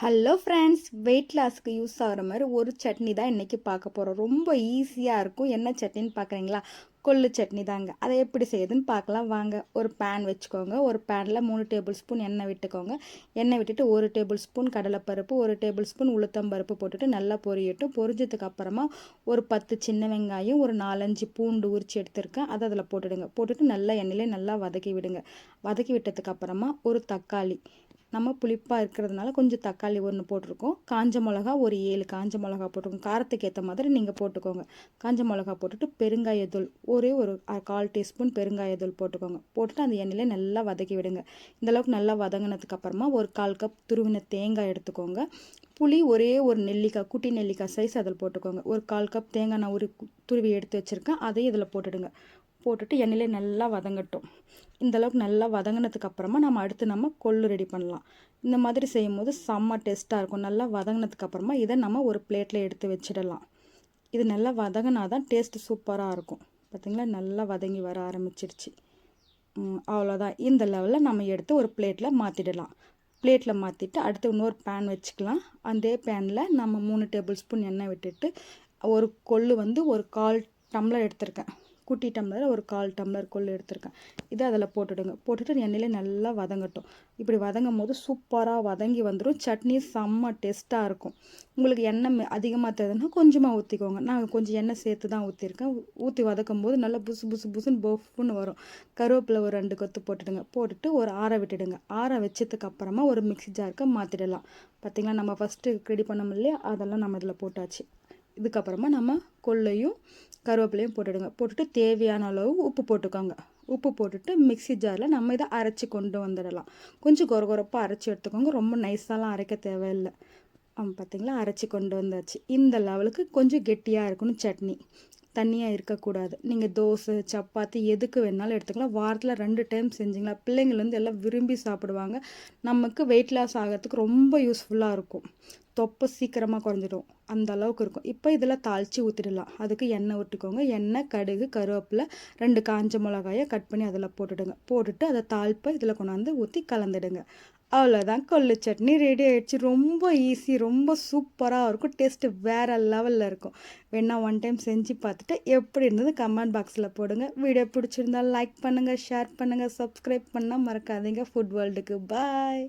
Hello friends weight லாஸ்க்கு use ஆகிற மாதிரி ஒரு சட்னி தான் இன்றைக்கி பார்க்க போகிறோம் ரொம்ப ஈஸியாக இருக்கும். என்ன சட்னின்னு பார்க்குறீங்களா? கொள்ளு சட்னி தாங்க. அதை எப்படி செய்யுதுன்னு பார்க்கலாம். வாங்க ஒரு பேன் வச்சுக்கோங்க. ஒரு பேனில் மூணு டேபிள் ஸ்பூன் எண்ணெய் விட்டுக்கோங்க. எண்ணெய் விட்டுட்டு ஒரு டேபிள் ஸ்பூன் கடலைப்பருப்பு ஒரு டேபிள் ஸ்பூன் உளுத்தம்பருப்பு போட்டுட்டு நல்லா பொரியட்டும். பொரிஞ்சதுக்கு அப்புறமா ஒரு பத்து சின்ன வெங்காயம் ஒரு நாலஞ்சு பூண்டு உரிச்சு எடுத்துருக்கேன். அதை அதில் போட்டுடுங்க. போட்டுட்டு நல்லா எண்ணெயிலே நல்லா வதக்கி விடுங்க. வதக்கி விட்டதுக்கு அப்புறமா ஒரு தக்காளி நம்ம புளிப்பாக இருக்கிறதுனால கொஞ்சம் தக்காளி ஒன்று போட்டிருக்கோம். காஞ்ச மிளகா ஒரு ஏழு காஞ்ச மிளகா போட்டிருக்கோம். காரத்துக்கு ஏற்ற மாதிரி நீங்கள் போட்டுக்கோங்க. காஞ்ச மிளகா போட்டுட்டு பெருங்காயத்தூள் ஒரே ஒரு கால் டீஸ்பூன் பெருங்காயத்தூள் போட்டுக்கோங்க. போட்டுட்டு அந்த எண்ணெயில் நல்லா வதக்கி விடுங்க. இந்தளவுக்கு நல்லா வதங்கினதுக்கு அப்புறமா ஒரு கால் கப் துருவின தேங்காய் எடுத்துக்கோங்க. புளி ஒரே ஒரு நெல்லிக்காய் குட்டி நெல்லிக்காய் சைஸ் அதில் போட்டுக்கோங்க. ஒரு கால் கப் தேங்காய் நான் ஒரு துருவி எடுத்து வச்சுருக்கேன். அதையும் இதில் போட்டுடுங்க. போட்டுட்டு எண்ணெயிலே நல்லா வதங்கட்டும். இந்தளவுக்கு நல்லா வதங்கினதுக்கு அப்புறமா நம்ம அடுத்து நம்ம கொள்ளு ரெடி பண்ணலாம். இந்த மாதிரி செய்யும் போது செம்ம டேஸ்ட்டாக இருக்கும். நல்லா வதங்கினதுக்கு அப்புறமா இதை நம்ம ஒரு பிளேட்டில் எடுத்து வச்சிடலாம். இது நல்லா வதங்கினா தான் டேஸ்ட்டு சூப்பராக இருக்கும். பார்த்திங்களா நல்லா வதங்கி வர ஆரம்பிச்சிருச்சு. அவ்வளோதான் இந்த லெவலில் நம்ம எடுத்து ஒரு பிளேட்டில் மாற்றிடலாம் பிளேட்டில் மாற்றிட்டு அடுத்து இன்னொரு பேன் வச்சுக்கலாம். அதே பேனில் நம்ம மூணு டேபிள் ஸ்பூன் எண்ணெய் விட்டுட்டு ஒரு கொள்ளு வந்து ஒரு கால் டம்ளர் எடுத்திருக்கேன். குட்டி டம்ளர் ஒரு கால் டம்ளர் கொள்ளு எடுத்திருக்கேன். இதை அதில் போட்டுடுங்க. போட்டுட்டு எண்ணெயில் நல்லா வதங்கட்டும். இப்படி வதங்கும் போது சூப்பராக வதங்கி வந்துடும் சட்னி செம்ம டேஸ்ட்டாக இருக்கும். உங்களுக்கு எண்ணெய் அதிகமாக தேவைன்னா கொஞ்சமாக ஊற்றிக்கோங்க நான் கொஞ்சம் எண்ணெய் சேர்த்து தான் ஊற்றிருக்கேன் ஊற்றி வதக்கும் போது நல்லா புசு புசு புசுன்னு பொஃப்னு வரும். கருவேப்பிலை ஒரு ரெண்டு கொத்து போட்டுடுங்க. போட்டுட்டு ஒரு ஆற விட்டுடுங்க. ஆற வச்சதுக்கு அப்புறமா ஒரு மிக்சி ஜாருக்கு மாற்றிடலாம் பார்த்திங்களா? நம்ம ஃபஸ்ட்டு ரெடி பண்ணோம் இல்லையா? அதெல்லாம் நம்ம இதில் போட்டாச்சு. இதுக்கப்புறமா நம்ம கொள்ளையும் கருவேப்பிலையும் போட்டுடுங்க. போட்டுட்டு தேவையான அளவு உப்பு போட்டுக்கோங்க. உப்பு போட்டுட்டு மிக்சி ஜாரில் நம்ம இதை அரைச்சி கொண்டு வந்துடலாம். கொஞ்சம் கொர கொரப்பாக அரைச்சி எடுத்துக்கோங்க. ரொம்ப நைஸாலாம் அரைக்க தேவையில்லை. பார்த்திங்களா அரைச்சி கொண்டு வந்தாச்சு. இந்த லெவலுக்கு கொஞ்சம் கெட்டியாக இருக்கணும் சட்னி. தண்ணியாக இருக்கக்கூடாது. நீங்கள் தோசை சப்பாத்தி எதுக்கு வேணாலும் எடுத்துக்கலாம். வாரத்தில் ரெண்டு டைம் செஞ்சிங்களா பிள்ளைங்கள் வந்து எல்லாம் விரும்பி சாப்பிடுவாங்க. நமக்கு வெயிட் லாஸ் ஆகிறதுக்கு ரொம்ப யூஸ்ஃபுல்லாக இருக்கும். தொப்பை சீக்கிரமாக குறைஞ்சிடும். அந்த அளவுக்கு இருக்கும். இப்போ இதில் தாளித்து ஊற்றிடலாம் அதுக்கு எண்ணெய் விட்டுக்கோங்க எண்ணெய் கடுகு கருவேப்பிலை ரெண்டு காஞ்ச மிளகாயை கட் பண்ணி அதில் போட்டுடுங்க. போட்டுட்டு அதை தாழ்ப்பை இதில் கொண்டாந்து ஊற்றி கலந்துடுங்க. அவ்வளோதான் கொள்ளு சட்னி ரெடி ஆகிடுச்சு ரொம்ப ஈஸி ரொம்ப சூப்பராக இருக்கும். டேஸ்ட்டு வேறு லெவலில் இருக்கும். வேணால் ஒன் டைம் செஞ்சு பார்த்துட்டு எப்படி இருந்தது கமெண்ட் பாக்ஸில் போடுங்க. வீடியோ பிடிச்சிருந்தால் லைக் பண்ணுங்கள் ஷேர் பண்ணுங்கள் சப்ஸ்கிரைப் பண்ணால் மறக்காதீங்க. ஃபுட் வேர்ல்டுக்கு பாய்